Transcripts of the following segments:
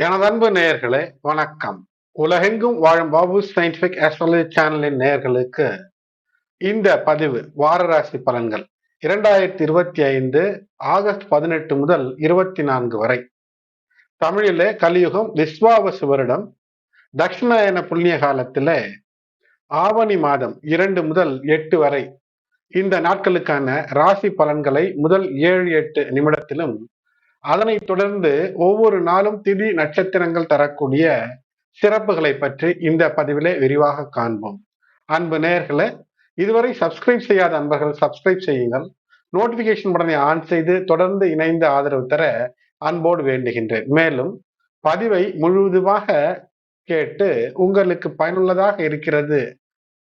எனது அன்பு நேயர்களே வணக்கம். உலகெங்கும் வாழும் பாபு சயின்டிபிக் ஆஸ்ட்ராலஜி சேனலின் நேயர்களுக்கு இந்த பதிவு வாரராசி பலன்கள். இரண்டாயிரத்தி இருபத்தி ஐந்து ஆகஸ்ட் பதினெட்டு முதல் இருபத்தி நான்கு வரை. தமிழிலே கலியுகம் விஸ்வாவசு வருடம். தட்சிணாயன புண்ணிய காலத்திலே ஆவணி மாதம் இரண்டு முதல் எட்டு வரை. இந்த நாட்களுக்கான ராசி பலன்களை முதல் ஏழு எட்டு நிமிடத்திலும் அதனைத் தொடர்ந்து ஒவ்வொரு நாளும் திதி நட்சத்திரங்கள் தரக்கூடிய சிறப்புகளை பற்றி இந்த பதிவிலே விரிவாக காண்போம். அன்பு நேயர்களே இதுவரை சப்ஸ்கிரைப் செய்யாத அன்பர்கள் சப்ஸ்கிரைப் செய்யுங்கள். நோட்டிபிகேஷன் பட்டனை ஆன் செய்து தொடர்ந்து இணைந்து ஆதரவு தர அன்போடு வேண்டுகின்றேன். மேலும் பதிவை முழுவதுமாக கேட்டு உங்களுக்கு பயனுள்ளதாக இருக்கிறது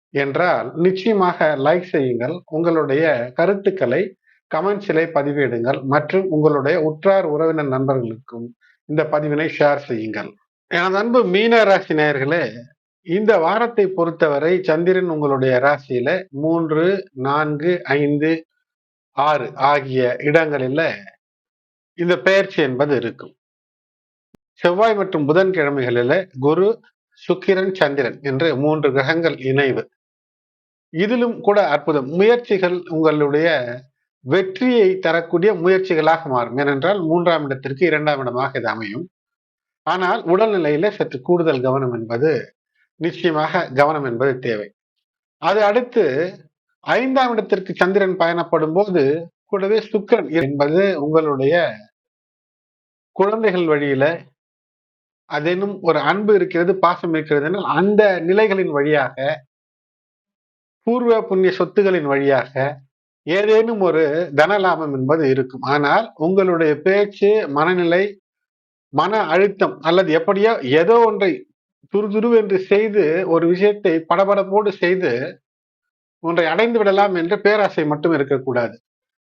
என்றால் நிச்சயமாக லைக் செய்யுங்கள். உங்களுடைய கருத்துக்களை கமெண்ட்ஸிலே பதிவிடுங்கள் மற்றும் உங்களுடைய உற்றார் உறவினர் நண்பர்களுக்கும் இந்த பதிவினை ஷேர் செய்யுங்கள். எனது அன்பு மீன ராசி நேயர்களே இந்த வாரத்தை பொறுத்தவரை சந்திரன் உங்களுடைய ராசியில மூன்று நான்கு ஐந்து ஆறு ஆகிய இடங்களில இந்த பெயர்ச்சி என்பது இருக்கும். செவ்வாய் மற்றும் புதன்கிழமைகளில குரு சுக்கிரன் சந்திரன் என்று மூன்று கிரகங்கள் இணைவு. இதிலும் கூட அற்புதம். முயற்சிகள் உங்களுடைய வெற்றியை தரக்கூடிய முயற்சிகளாக மாறும். ஏனென்றால் மூன்றாம் இடத்திற்கு இரண்டாம் இடமாக இது அமையும். ஆனால் உடல்நிலையில சற்று கூடுதல் கவனம் என்பது நிச்சயமாக கவனம் என்பது தேவை. அது அடுத்து ஐந்தாம் இடத்திற்கு சந்திரன் பயணப்படும் போது கூடவே சுக்கரன் என்பது உங்களுடைய குழந்தைகள் வழியில அதேனும் ஒரு அன்பு இருக்கிறது பாசம் இருக்கிறது அந்த நிலைகளின் வழியாக பூர்வ புண்ணிய சொத்துகளின் வழியாக ஏதேனும் ஒரு தனலாபம் என்பது இருக்கும். ஆனால் உங்களுடைய பேச்சு மனநிலை மன அழுத்தம் அல்லது எப்படியோ ஏதோ ஒன்றை துருதுரு என்று செய்து ஒரு விஷயத்தை படபடப்போடு செய்து ஒன்றை அடைந்து விடலாம் என்ற பேராசை மட்டும் இருக்கக்கூடாது.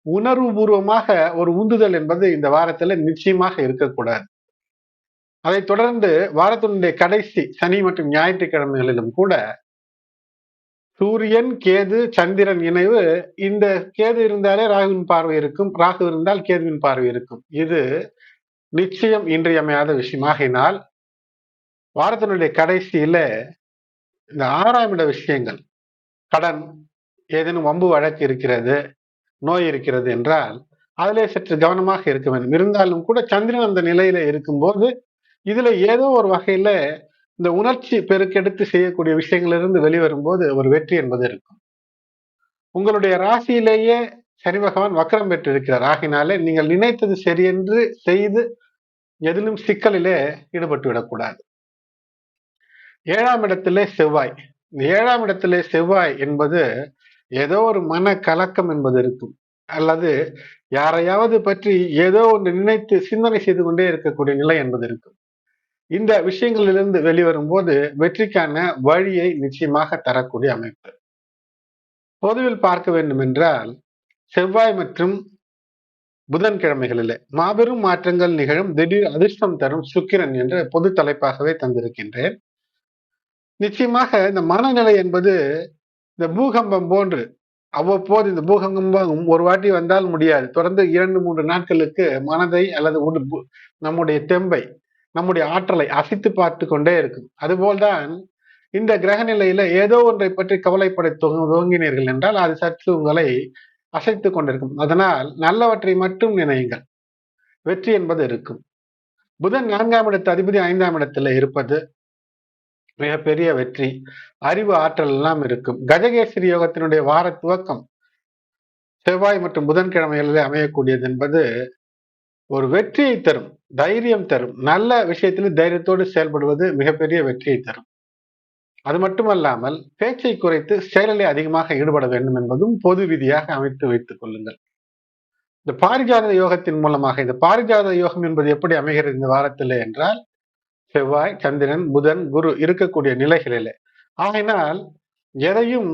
உணர்வு பூர்வமாக ஒரு உந்துதல் என்பது இந்த வாரத்துல நிச்சயமாக இருக்கக்கூடாது. அதைத் தொடர்ந்து வாரத்தினுடைய கடைசி சனி மற்றும் ஞாயிற்றுக்கிழமைகளிலும் கூட சூரியன் கேது சந்திரன் இணைவு இந்த கேது இருந்தாலே ராகுவின் பார்வை இருக்கும். ராகு இருந்தால் கேதுவின் பார்வை இருக்கும். இது நிச்சயம் இன்றியமையாத விஷயமாகினால் வாரத்தினுடைய கடைசியில இந்த ஆறாம் இட விஷயங்கள் கடன் ஏதேனும் வம்பு வழக்கு இருக்கிறது நோய் இருக்கிறது என்றால் அதிலே சற்று கவனமாக இருக்க வேண்டும். இருந்தாலும் கூட சந்திரன் அந்த நிலையில இருக்கும்போது இதுல ஏதோ ஒரு வகையில இந்த உணர்ச்சி பெருக்கெடுத்து செய்யக்கூடிய விஷயங்களிலிருந்து வெளிவரும்போது ஒரு வெற்றி என்பது இருக்கும். உங்களுடைய ராசியிலேயே சனி பகவான் வக்கரம் பெற்று இருக்கிறார் ஆகினாலே நீங்கள் நினைத்தது சரியென்று செய்து எதிலும் சிக்கலிலே ஈடுபட்டு விடக்கூடாது. ஏழாம் இடத்திலே செவ்வாய். இந்த ஏழாம் இடத்திலே செவ்வாய் என்பது ஏதோ ஒரு மன கலக்கம் என்பது இருக்கும். அல்லது யாரையாவது பற்றி ஏதோ ஒன்று நினைத்து சிந்தனை செய்து கொண்டே இருக்கக்கூடிய நிலை என்பது இருக்கும். இந்த விஷயங்களிலிருந்து வெளிவரும் போது வெற்றிக்கான வழியை நிச்சயமாக தரக்கூடிய அமைப்பு. பொதுவில் பார்க்க வேண்டும் என்றால் செவ்வாய் மற்றும் புதன்கிழமைகளிலே மாபெரும் மாற்றங்கள் நிகழும் திடீர் அதிர்ஷ்டம் தரும் சுக்கிரன் என்ற பொது தலைப்பாகவே தந்திருக்கின்றேன். நிச்சயமாக இந்த மனநிலை என்பது இந்த பூகம்பம் போன்று அவ்வப்போது இந்த பூகம்பம் ஒரு வாட்டி வந்தால் முடியாது. தொடர்ந்து இரண்டு மூன்று நாட்களுக்கு மனதை அல்லது நம்முடைய தெம்பை நம்முடைய ஆற்றலை அசைத்து பார்த்து கொண்டே இருக்கும். அதுபோல்தான் இந்த கிரக நிலையில ஏதோ ஒன்றை பற்றி கவலைப்பட துவங்கினீர்கள் என்றால் அது சற்று உங்களை அசைத்து கொண்டிருக்கும். அதனால் நல்லவற்றை மட்டும் நினையுங்கள். வெற்றி என்பது இருக்கும். புதன் நான்காம் இடத்து அதிபதி ஐந்தாம் இடத்துல இருப்பது மிகப்பெரிய வெற்றி. அறிவு ஆற்றல் எல்லாம் இருக்கும். கஜகேசரி யோகத்தினுடைய வார துவக்கம் செவ்வாய் மற்றும் புதன்கிழமைகளில் அமையக்கூடியது என்பது ஒரு வெற்றியை தரும் தைரியம் தரும் நல்ல விஷயத்தில் தைரியத்தோடு செயல்படுவது மிகப்பெரிய வெற்றியை தரும். அது மட்டுமல்லாமல் பேச்சை குறைத்து செயலிலே அதிகமாக ஈடுபட வேண்டும் என்பதும் பொது விதியாக அமைத்து வைத்துக் கொள்ளுங்கள். இந்த பாரிஜாத யோகத்தின் மூலமாக இந்த பாரிஜாத யோகம் என்பது எப்படி அமைகிறது இந்த வாரத்திலே என்றால் செவ்வாய் சந்திரன் புதன் குரு இருக்கக்கூடிய நிலைகளிலே. ஆகினால் எதையும்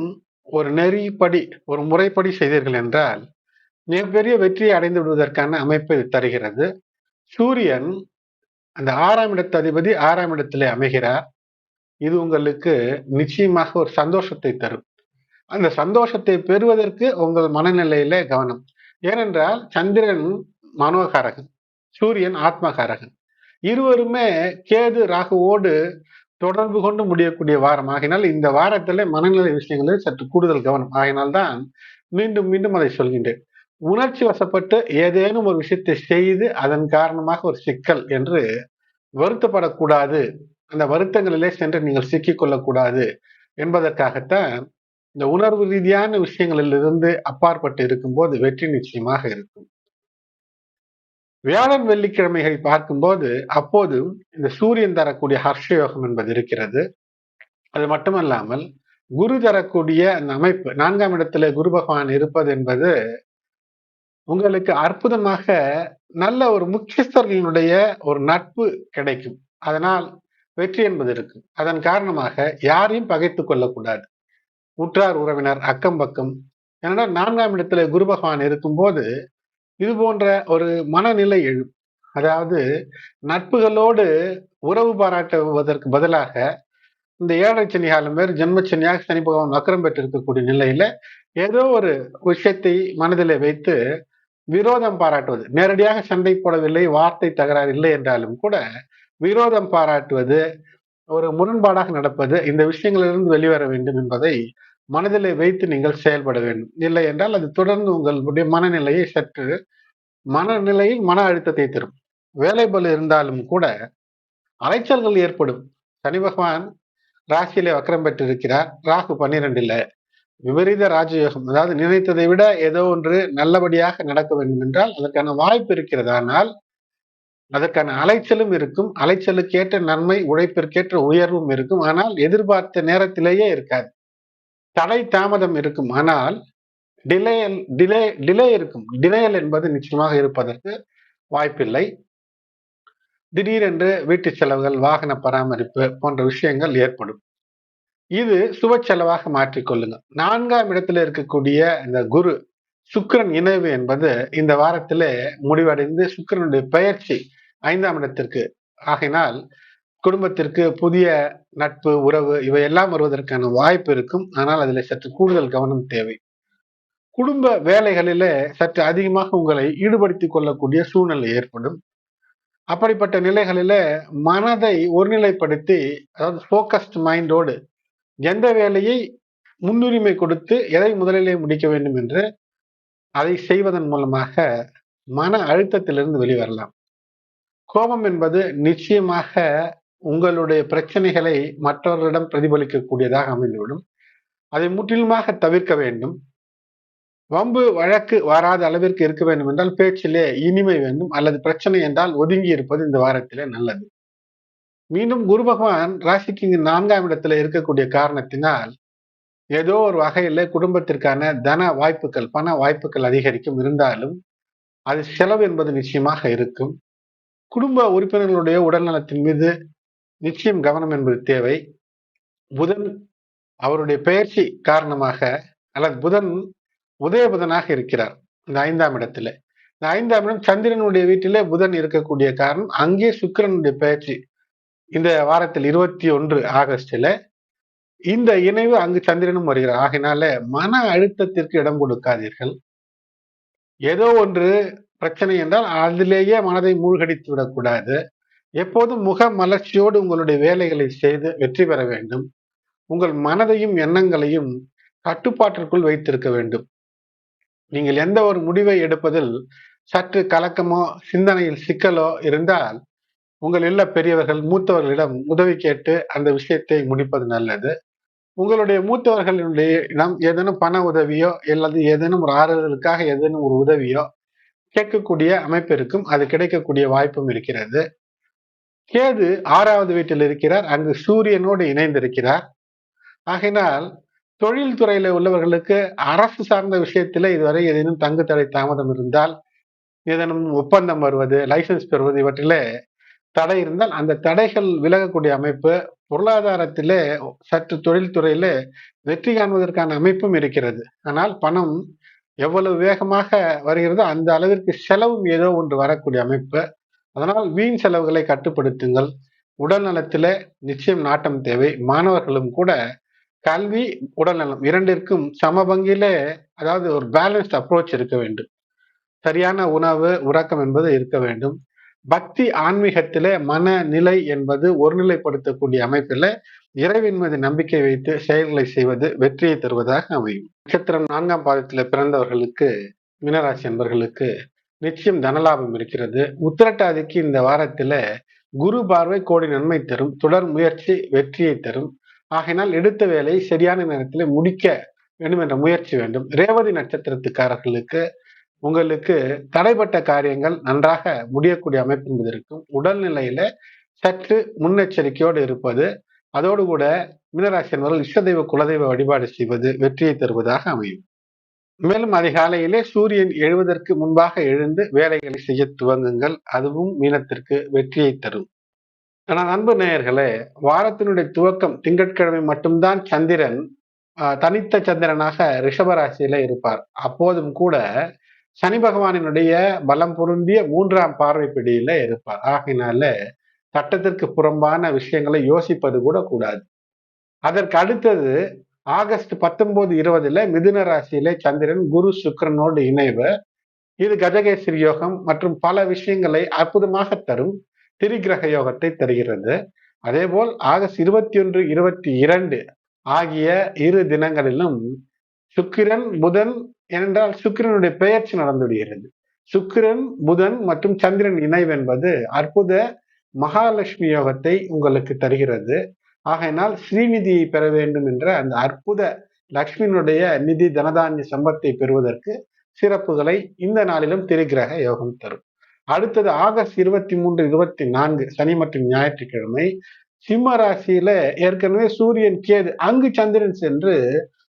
ஒரு நெறிப்படி ஒரு முறைப்படி செய்தீர்கள் என்றால் மிகப்பெரிய வெற்றியை அடைந்து விடுவதற்கான அமைப்பை தருகிறது. சூரியன் அந்த ஆறாம் இடத்து அதிபதி ஆறாம் இடத்திலே அமைகிறார். இது உங்களுக்கு நிச்சயமாக ஒரு சந்தோஷத்தை தரும். அந்த சந்தோஷத்தை பெறுவதற்கு உங்கள் மனநிலையில கவனம். ஏனென்றால் சந்திரன் மனோகாரகன் சூரியன் ஆத்மகாரகன். இருவருமே கேது ராகுவோடு தொடர்பு கொண்டு முடியக்கூடிய வாரம். ஆகினால் இந்த வாரத்திலே மனநிலை விஷயங்களில் சற்று கூடுதல் கவனம். ஆகினால்தான் மீண்டும் மீண்டும் அதை சொல்கின்றேன். உணர்ச்சி வசப்பட்டு ஏதேனும் ஒரு விஷயத்தை செய்து அதன் காரணமாக ஒரு சிக்கல் என்று வருத்தப்படக்கூடாது. அந்த வருத்தங்களிலே சென்று நீங்கள் சிக்கிக் கொள்ளக்கூடாது என்பதற்காகத்தான் இந்த உணர்வு ரீதியான விஷயங்களிலிருந்து அப்பாற்பட்டு இருக்கும்போது வெற்றி நிச்சயமாக இருக்கும். வியாழன் வெள்ளிக்கிழமைகளை பார்க்கும்போது அப்போது இந்த சூரியன் தரக்கூடிய ஹர்ஷ யோகம் என்பது இருக்கிறது. அது மட்டுமல்லாமல் குரு தரக்கூடிய அந்த அமைப்பு நான்காம் இடத்துல குரு பகவான் இருப்பது என்பது உங்களுக்கு அற்புதமாக நல்ல ஒரு முக்கியஸ்தர்களுடைய ஒரு நட்பு கிடைக்கும். அதனால் வெற்றி என்பது இருக்கு. அதன் காரணமாக யாரையும் பகைத்து கொள்ளக்கூடாது. உற்றார் உறவினர் அக்கம் பக்கம். ஏன்னா நான்காம் இடத்துல குரு பகவான் இருக்கும்போது இது போன்ற ஒரு மனநிலை எழும். அதாவது நட்புகளோடு உறவு பாராட்டுவதற்கு பதிலாக இந்த ஏழரை சனி காலம் பேர் ஜென்மச்சனியாக சனி பகவான் வக்கரம் பெற்றிருக்கக்கூடிய நிலையில ஏதோ ஒரு விஷயத்தை மனதில் வைத்து விரோதம் பாராட்டுவது. நேரடியாக சண்டை போடவில்லை வார்த்தை தகராறு இல்லை என்றாலும் கூட விரோதம் பாராட்டுவது ஒரு முரண்பாடாக நடப்பது இந்த விஷயங்களிலிருந்து வெளிவர வேண்டும் என்பதை மனதிலே வைத்து நீங்கள் செயல்பட வேண்டும். இல்லை என்றால் அது தொடர்ந்து உங்களுடைய மனநிலையை சற்று மனநிலையில் மன அழுத்தத்தை தரும். வேலை பலு இருந்தாலும் கூட அலைச்சல்கள் ஏற்படும். சனி பகவான் ராசியிலே வக்கரம் பெற்றிருக்கிறார். ராகு பன்னிரெண்டுல விபரீத ராஜயோகம் அதாவது நினைத்ததை விட ஏதோ ஒன்று நல்லபடியாக நடக்க வேண்டும் என்றால் அதற்கான வாய்ப்பு இருக்கிறது. ஆனால் அதற்கான அலைச்சலும் இருக்கும். அலைச்சலுக்கேற்ற நன்மை உழைப்பிற்கேற்ற உயர்வும் இருக்கும். ஆனால் எதிர்பார்த்த நேரத்திலேயே இருக்காது. தடை தாமதம் இருக்கும். ஆனால் டிலே டிலே டிலே இருக்கும். டிலேயல் என்பது நிச்சயமாக இருப்பதற்கு வாய்ப்பில்லை. திடீரென்று வீட்டு செலவுகள் வாகன பராமரிப்பு போன்ற விஷயங்கள் ஏற்படும். இது சுப செலவாக மாற்றிக்கொள்ளுங்க நான்காம் இடத்துல இருக்கக்கூடிய இந்த குரு சுக்கரன் இணைவு என்பது இந்த வாரத்தில் முடிவடைந்து சுக்கரனுடைய பயிற்சி ஐந்தாம் இடத்திற்கு. ஆகினால் குடும்பத்திற்கு புதிய நட்பு உறவு இவையெல்லாம் வருவதற்கான வாய்ப்பு இருக்கும். ஆனால் அதில் சற்று கூடுதல் கவனம் தேவை. குடும்ப வேலைகளிலே சற்று அதிகமாக உங்களை ஈடுபடுத்திக் கொள்ளக்கூடிய சூழ்நிலை ஏற்படும். அப்படிப்பட்ட நிலைகளில மனதை ஒருநிலைப்படுத்தி அதாவது ஃபோக்கஸ்ட் மைண்டோடு எந்த வேலையை முன்னுரிமை கொடுத்து எதை முதலிலே முடிக்க வேண்டும் என்று அதை செய்வதன் மூலமாக மன அழுத்தத்திலிருந்து வெளிவரலாம். கோபம் என்பது நிச்சயமாக உங்களுடைய பிரச்சனைகளை மற்றவர்களிடம் பிரதிபலிக்கக்கூடியதாக அமைந்துவிடும். அதை முற்றிலுமாக தவிர்க்க வேண்டும். வம்பு வழக்கு வராத அளவிற்கு இருக்க வேண்டும் என்றால் பேச்சிலே இனிமை வேண்டும். அல்லது பிரச்சனை என்றால் ஒதுங்கி இருப்பது இந்த வாரத்திலே நல்லது. மீண்டும் குரு பகவான் ராசிக்கு இங்கு நான்காம் இடத்துல இருக்கக்கூடிய காரணத்தினால் ஏதோ ஒரு வகையில குடும்பத்திற்கான தன வாய்ப்புகள் பண வாய்ப்புகள் அதிகரிக்கும். இருந்தாலும் அது செலவு என்பது நிச்சயமாக இருக்கும். குடும்ப உறுப்பினர்களுடைய உடல்நலத்தின் மீது நிச்சயம் கவனம் என்பது தேவை. புதன் அவருடைய பெயர்ச்சி காரணமாக அல்லது புதன் உதய புதனாக இருக்கிறார் இந்த ஐந்தாம் இடத்துல. இந்த ஐந்தாம் இடம் சந்திரனுடைய வீட்டிலே புதன் இருக்கக்கூடிய காரணம் அங்கே சுக்கிரனுடைய பயிற்சி இந்த வாரத்தில் இருபத்தி ஒன்று ஆகஸ்டில் இந்த இணைவு அங்கு சந்திரனும் வருகிறார். ஆகினால மன அழுத்தத்திற்கு இடம் கொடுக்காதீர்கள். ஏதோ ஒன்று பிரச்சனை என்றால் அதிலேயே மனதை மூழ்கடித்து விடக்கூடாது. எப்போதும் முக மலர்ச்சியோடு உங்களுடைய வேலைகளை செய்து வெற்றி பெற வேண்டும். உங்கள் மனதையும் எண்ணங்களையும் கட்டுப்பாட்டிற்குள் வைத்திருக்க வேண்டும். நீங்கள் எந்த ஒரு முடிவை எடுப்பதில் சற்று கலக்கமோ சிந்தனையில் சிக்கலோ இருந்தால் உங்கள் இல்ல பெரியவர்கள் மூத்தவர்களிடம் உதவி கேட்டு அந்த விஷயத்தை முடிப்பது நல்லது. உங்களுடைய மூத்தவர்களுடைய இடம் ஏதேனும் பண உதவியோ அல்லது ஏதேனும் ஒரு ஆறுதலுக்காக ஏதேனும் ஒரு உதவியோ கேட்கக்கூடிய அமைப்பு இருக்கும். அது கிடைக்கக்கூடிய வாய்ப்பும் இருக்கிறது. கேது ஆறாவது வீட்டில் இருக்கிறார். அங்கு சூரியனோடு இணைந்திருக்கிறார். ஆகினால் தொழில் துறையில உள்ளவர்களுக்கு அரசு சார்ந்த விஷயத்துல இதுவரை ஏதேனும் தங்கு தடை தாமதம் இருந்தால் ஏதேனும் ஒப்பந்தம் வருவது லைசன்ஸ் பெறுவது இவற்றிலே தடை இருந்தால் அந்த தடைகள் விலகக்கூடிய அமைப்பு பொருளாதாரத்திலே சற்று தொழில்துறையில வெற்றி காண்பதற்கான அமைப்பும் இருக்கிறது. ஆனால் பணம் எவ்வளவு வேகமாக வருகிறதோ அந்த அளவிற்கு செலவும் ஏதோ ஒன்று வரக்கூடிய அமைப்பு. அதனால் வீண் செலவுகளை கட்டுப்படுத்துங்கள். உடல் நலத்தில நிச்சயம் நாட்டம் தேவை. மாணவர்களும் கூட கல்வி உடல்நலம் இரண்டிற்கும் சம பங்கிலே அதாவது ஒரு பேலன்ஸ்ட் அப்ரோச் இருக்க வேண்டும். சரியான உணவு உறக்கம் என்பது இருக்க வேண்டும். பக்தி ஆன்மீகத்திலே மனநிலை என்பது ஒருநிலைப்படுத்தக்கூடிய அமைப்பில் இறைவின் மீது நம்பிக்கை வைத்து செயல்களை செய்வது வெற்றியை தருவதாக அமையும். நட்சத்திரம் நான்காம் பாதத்தில் பிறந்தவர்களுக்கு மீனராசி என்பர்களுக்கு நிச்சயம் தனலாபம் இருக்கிறது. உத்திரட்டாதிக்கு இந்த வாரத்துல குரு பார்வை கோடி நன்மை தரும் தொடர் முயற்சி வெற்றியை தரும். ஆகையினால் எடுத்த வேலையை சரியான நேரத்தில் முடிக்க வேண்டும் என்ற முயற்சி வேண்டும். ரேவதி நட்சத்திரத்துக்காரர்களுக்கு உங்களுக்கு தடைப்பட்ட காரியங்கள் நன்றாக முடியக்கூடிய அமைப்பு என்பது இருக்கும். உடல்நிலையில சற்று முன்னெச்சரிக்கையோடு இருப்பது அதோடு கூட மீனராசி என்பவர்கள் இஷ்டதெய்வ குலதெய்வ வழிபாடு செய்வது வெற்றியை தருவதாக அமையும். மேலும் அதிகாலையிலே சூரியன் எழுவதற்கு முன்பாக எழுந்து வேலைகளை செய்ய துவங்குங்கள். அதுவும் மீனத்திற்கு வெற்றியை தரும். ஆனால் அன்பு நேயர்களே வாரத்தினுடைய துவக்கம் திங்கட்கிழமை மட்டும்தான் சந்திரன் தனித்த சந்திரனாக ரிஷபராசியில இருப்பார். அப்போதும் கூட சனி பகவானினுடைய பலம் பொருந்திய மூன்றாம் பார்வை பிடியில இருப்பார். ஆகினால சட்டத்திற்கு புறம்பான விஷயங்களை யோசிப்பது கூட கூடாது. அதற்கு அடுத்தது ஆகஸ்ட் பத்தொன்பது இருபதுல மிதுன ராசியிலே சந்திரன் குரு சுக்கரனோடு இணைவு இது கஜகேசரி யோகம் மற்றும் பல விஷயங்களை அற்புதமாக தரும் திரிகிரக யோகத்தை தருகிறது. அதே போல் ஆகஸ்ட் இருபத்தி ஒன்று இருபத்தி இரண்டு ஆகிய இரு தினங்களிலும் சுக்கிரன் புதன் ஏனென்றால் சுக்கிரனுடைய பெயர்ச்சி நடந்துவிடுகிறது சுக்கிரன் புதன் மற்றும் சந்திரன் இணைவு என்பது அற்புத மகாலட்சுமி யோகத்தை உங்களுக்கு தருகிறது. ஆகையினால் ஸ்ரீநிதியை பெற வேண்டும் என்ற அந்த அற்புத லக்ஷ்மியினுடைய நிதி தனதானிய சம்பத்தை பெறுவதற்கு சிறப்புகளை இந்த நாளிலும் திரிகிரக யோகம் தரும். அடுத்தது ஆகஸ்ட் இருபத்தி மூன்று இருபத்தி நான்கு சனி மற்றும் ஞாயிற்றுக்கிழமை சிம்ம ராசியில ஏற்கனவே சூரியன் கேது அங்கு சந்திரன் சென்று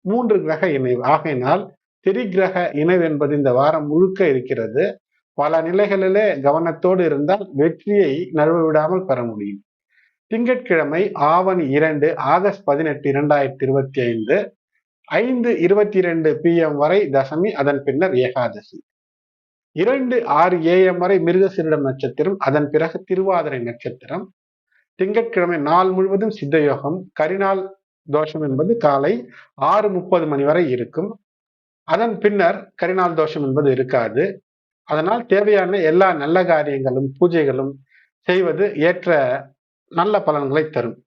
மூன்று கிரக இணைவு ஆகையினால் திரிகிரக இணைவு என்பது இந்த வாரம் முழுக்க இருக்கிறது. பல நிலைகளிலே கவனத்தோடு இருந்தால் வெற்றியை நழுவ விடாமல் பெற முடியும். திங்கட்கிழமை ஆவணி இரண்டு ஆகஸ்ட் பதினெட்டு இரண்டாயிரத்தி இருபத்தி ஐந்து ஐந்து இருபத்தி இரண்டு பி எம் வரை தசமி அதன் பின்னர் ஏகாதசி. இரண்டு ஆறு ஏஎம் வரை மிருகசிரிடம் நட்சத்திரம் அதன் பிறகு திருவாதிரை நட்சத்திரம். திங்கட்கிழமை நாள் முழுவதும் சித்தயோகம். கரிநாள் தோஷம் என்பது காலை ஆறு முப்பது மணி வரை இருக்கும். அதன் பின்னர் கரிநாள் தோஷம் என்பது இருக்காது. அதனால் தேவையான எல்லா நல்ல காரியங்களும் பூஜைகளும் செய்வது ஏற்ற நல்ல பலன்களை தரும்.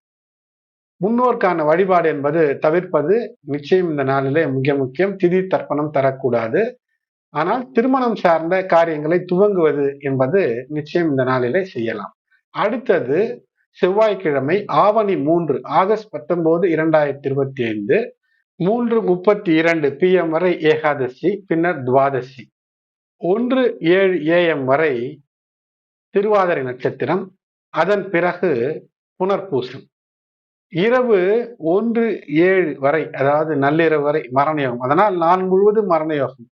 முன்னோர்க்கான வழிபாடு என்பது தவிர்ப்பது நிச்சயம் இந்த நாளிலே மிக முக்கியம். திதி தர்ப்பணம் தரக்கூடாது. ஆனால் திருமணம் சார்ந்த காரியங்களை துவங்குவது என்பது நிச்சயம் இந்த நாளிலே செய்யலாம். அடுத்தது செவ்வாய்க்கிழமை ஆவணி மூன்று ஆகஸ்ட் பத்தொன்பது இரண்டாயிரத்தி இருபத்தி ஐந்து மூன்று முப்பத்தி இரண்டு பிஎம் வரை ஏகாதசி பின்னர் துவாதசி. ஒன்று ஏழு ஏஎம் வரை திருவாதிரை நட்சத்திரம் அதன் பிறகு புனர்பூசம். இரவு ஒன்று ஏழு வரை அதாவது நள்ளிரவு வரை மரணயோகம். அதனால் நான் முழுவதும் மரணயோகம்.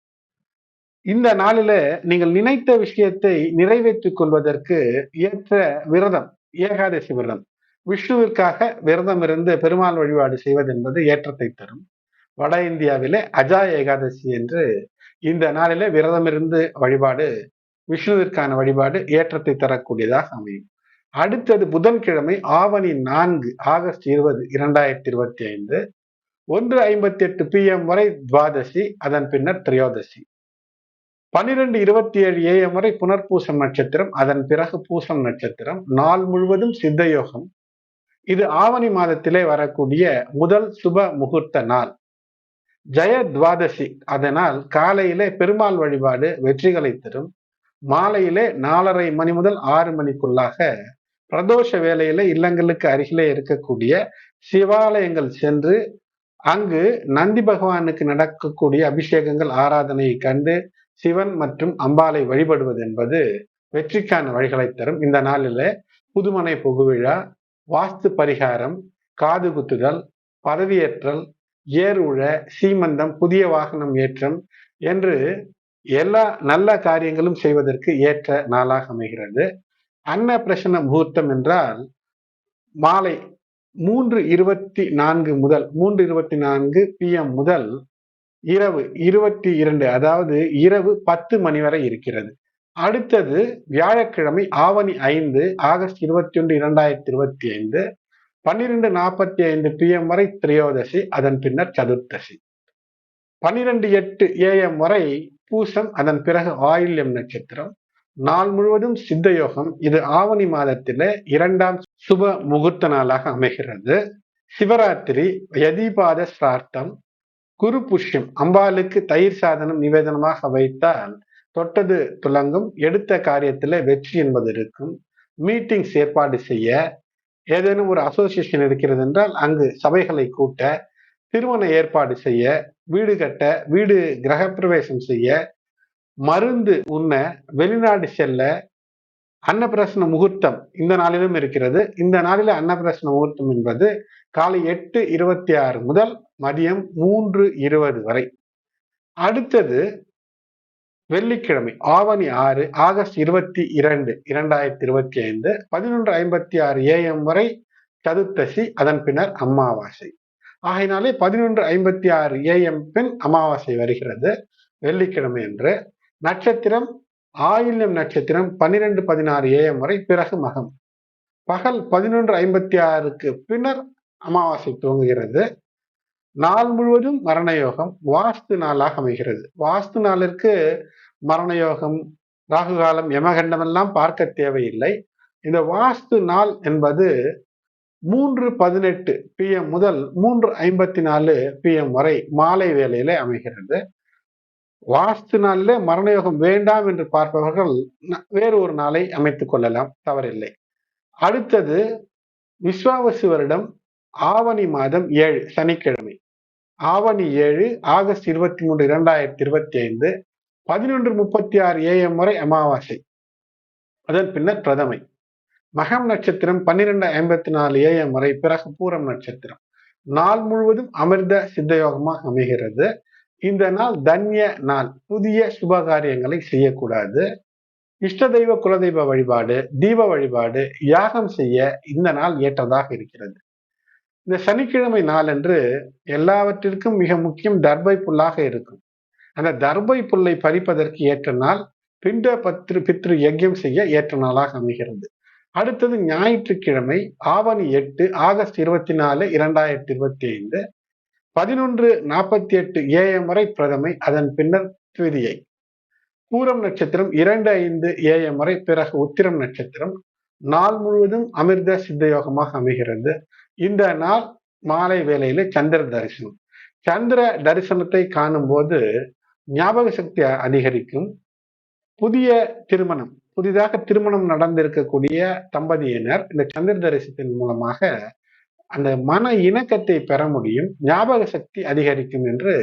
இந்த நாளில நீங்கள் நினைத்த விஷயத்தை நிறைவேற்றிக் கொள்வதற்கு ஏற்ற விரதம் ஏகாதசி விரதம் விஷ்ணுவிற்காக விரதம் இருந்து பெருமாள் வழிபாடு செய்வது என்பது ஏற்றத்தை தரும். வட இந்தியாவிலே அஜா ஏகாதசி என்று இந்த நாளிலே விரதம் இருந்து வழிபாடு விஷ்ணுவிற்கான வழிபாடு ஏற்றத்தை தரக்கூடியதாக அமையும். அடுத்தது புதன்கிழமை ஆவணி நான்கு ஆகஸ்ட் இருபது இரண்டாயிரத்தி இருபத்தி ஐந்து ஒன்று ஐம்பத்தி எட்டு பி எம் வரை துவாதசி அதன் பின்னர் திரையோதசி. பன்னிரெண்டு இருபத்தி ஏழு ஏஎம் வரை புனர்பூசம் நட்சத்திரம் அதன் பிறகு பூசம் நட்சத்திரம் நாள் முழுவதும் சித்தயோகம். இது ஆவணி மாதத்திலே வரக்கூடிய முதல் சுப முகூர்த்த நாள். ஜெய துவாதசி அதனால் காலையிலே பெருமாள் வழிபாடு வெற்றிகளை தரும். மாலையிலே நாலரை மணி முதல் ஆறு மணிக்குள்ளாக பிரதோஷ வேலையில இல்லங்களுக்கு அருகிலே இருக்கக்கூடிய சிவாலயங்கள் சென்று அங்கு நந்தி பகவானுக்கு நடக்கக்கூடிய அபிஷேகங்கள் ஆராதனையை கண்டு சிவன் மற்றும் அம்பாலை வழிபடுவது என்பது வெற்றிக்கான வழிகளை தரும். இந்த நாளில புதுமனை புகுவிழா வாஸ்து பரிகாரம் காது குத்துதல் பதவியேற்றல் ஏறுழ சீமந்தம் புதிய வாகனம் ஏற்றம் என்று எல்லா நல்ல காரியங்களும் செய்வதற்கு ஏற்ற நாளாக அமைகிறது. அன்ன பிரசன முகூர்த்தம் என்றால் மாலை மூன்று இருபத்தி நான்கு முதல் மூன்று இருபத்தி நான்கு பிஎம் முதல் இரவு இருபத்தி இரண்டு அதாவது இரவு பத்து மணி வரை இருக்கிறது. அடுத்தது வியாழக்கிழமை ஆவணி ஐந்து ஆகஸ்ட் இருபத்தி ஒன்று இரண்டாயிரத்தி இருபத்தி ஐந்து பன்னிரெண்டு நாற்பத்தி ஐந்து பிஎம் வரை திரையோதசி அதன் பின்னர் சதுர்த்தசி. பன்னிரெண்டு எட்டு ஏஎம் வரை பூசம் அதன் பிறகு ஆயில்யம் நட்சத்திரம். நாள் முழுவதும் சித்த யோகம் இது ஆவணி மாதத்தில இரண்டாம் சுப முகூர்த்த நாளாக அமைகிறது. சிவராத்திரி யதிபாத சிரார்த்தம் குரு புஷ்யம் அம்பாளுக்கு தயிர் சாதனம் நிவேதனமாக வைத்தால் தொட்டது துலங்கும் எடுத்த காரியத்துல வெற்றி என்பது இருக்கும். மீட்டிங்ஸ் ஏற்பாடு செய்ய ஏதேனும் ஒரு அசோசியேஷன் இருக்கிறது என்றால் அங்கு சபைகளை கூட்ட திருமண ஏற்பாடு செய்ய வீடு கட்ட வீடு கிரகப்பிரவேசம் செய்ய மருந்து உண்ண வெளிநாடு செல்ல அன்னப்பிரசன முகூர்த்தம் இந்த நாளிலும் இருக்கிறது. இந்த நாளில அன்னப்பிரசன முகூர்த்தம் என்பது காலை எட்டு இருபத்தி ஆறு முதல் மதியம் மூன்று இருபது வரை. அடுத்தது வெள்ளிக்கிழமை ஆவணி ஆறு ஆகஸ்ட் இருபத்தி இரண்டு இரண்டாயிரத்தி இருபத்தி ஐந்து பதினொன்று ஐம்பத்தி ஆறு ஏஎம் வரை சதுர்த்தசி அதன் பின்னர் அமாவாசை. ஆகையினாலே பதினொன்று ஐம்பத்தி ஆறு ஏஎம் பின் அமாவாசை வருகிறது. வெள்ளிக்கிழமை என்று நட்சத்திரம் ஆயில்யம் நட்சத்திரம் பன்னிரெண்டு பதினாறு ஏஎம் வரை பிறகு மகம். பகல் பதினொன்று ஐம்பத்தி ஆறுக்கு பின்னர் அமாவாசை துவங்குகிறது. நாள் முழுவதும் மரணயோகம் வாஸ்து நாளாக அமைகிறது. வாஸ்து நாளிற்கு மரணயோகம் ராகுகாலம் யமகண்டம் எல்லாம் பார்க்க தேவையில்லை. இந்த வாஸ்து நாள் என்பது மூன்று பதினெட்டு பிஎம் முதல் மூன்று ஐம்பத்தி நாலு பிஎம் வரை மாலை வேலையில அமைகிறது. வாஸ்து நாளில் மரணயோகம் வேண்டாம் என்று பார்ப்பவர்கள் வேறு ஒரு நாளை அமைத்துக் கொள்ளலாம். தவறில்லை. அடுத்தது விஸ்வாவசு வருடம் ஆவணி மாதம் ஏழு சனிக்கிழமை. ஆவணி ஏழு ஆகஸ்ட் இருபத்தி மூன்று இரண்டாயிரத்தி இருபத்தி ஐந்து பதினொன்று முப்பத்தி ஆறு ஏஎம் வரை அமாவாசை. அதன் பின்னர் பிரதமை. மகம் நட்சத்திரம் பன்னிரெண்டு ஐம்பத்தி நாலு ஏஎம் வரை பிறகு பூரம் நட்சத்திரம். நாள் முழுவதும் அமிர்த சித்தயோகமாக அமைகிறது. இந்த நாள் தன்ய நாள். புதிய சுபகாரியங்களை செய்யக்கூடாது. இஷ்ட தெய்வ குலதெய்வ வழிபாடு தீப வழிபாடு யாகம் செய்ய இந்த நாள் ஏற்றதாக இருக்கிறது. இந்த சனிக்கிழமை நாளன்று எல்லாவற்றிற்கும் மிக முக்கியம் தர்பை புல்லாக இருக்கும். அந்த தர்பை புல்லை பறிப்பதற்கு ஏற்ற நாள் பிண்ட பத்ரு பித்ரு யஜ்யம் செய்ய ஏற்ற நாளாக அமைகிறது. அடுத்தது ஞாயிற்றுக்கிழமை ஆவணி எட்டு ஆகஸ்ட் இருபத்தி நாலு இரண்டாயிரத்தி இருபத்தி ஐந்து பதினொன்று நாற்பத்தி எட்டு ஏஎம் வரை பிரதமை அதன் பின்னர் திருதியை பூரம் நட்சத்திரம் இரண்டு ஐந்து ஏஎம் வரை பிறகு உத்திரம் நட்சத்திரம். நாள் முழுவதும் அமிர்த சித்தயோகமாக அமைகிறது. இந்த நாள் மாலை வேளையில சந்திர தரிசனம். சந்திர தரிசனத்தை காணும் போது ஞாபக சக்தி அதிகரிக்கும். புதிய திருமணம் புதிதாக திருமணம் நடந்திருக்கக்கூடிய தம்பதியினர் இந்த சந்திர தரிசனத்தின் மூலமாக அந்த மன இணக்கத்தை பெற முடியும் ஞாபக சக்தி அதிகரிக்கும் என்று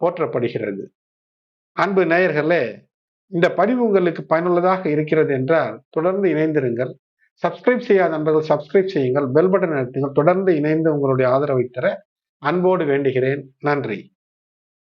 போற்றப்படுகிறது. அன்பு நேயர்களே இந்த பதிவு உங்களுக்கு பயனுள்ளதாக இருக்கிறது என்றால் தொடர்ந்து இணைந்திருங்கள். சப்ஸ்கிரைப் செய்யாத நண்பர்கள் சப்ஸ்கிரைப் செய்யுங்கள். பெல் பட்டன் அழுத்துங்கள். தொடர்ந்து இணைந்து உங்களுடைய ஆதரவை தர அன்போடு வேண்டுகிறேன். நன்றி.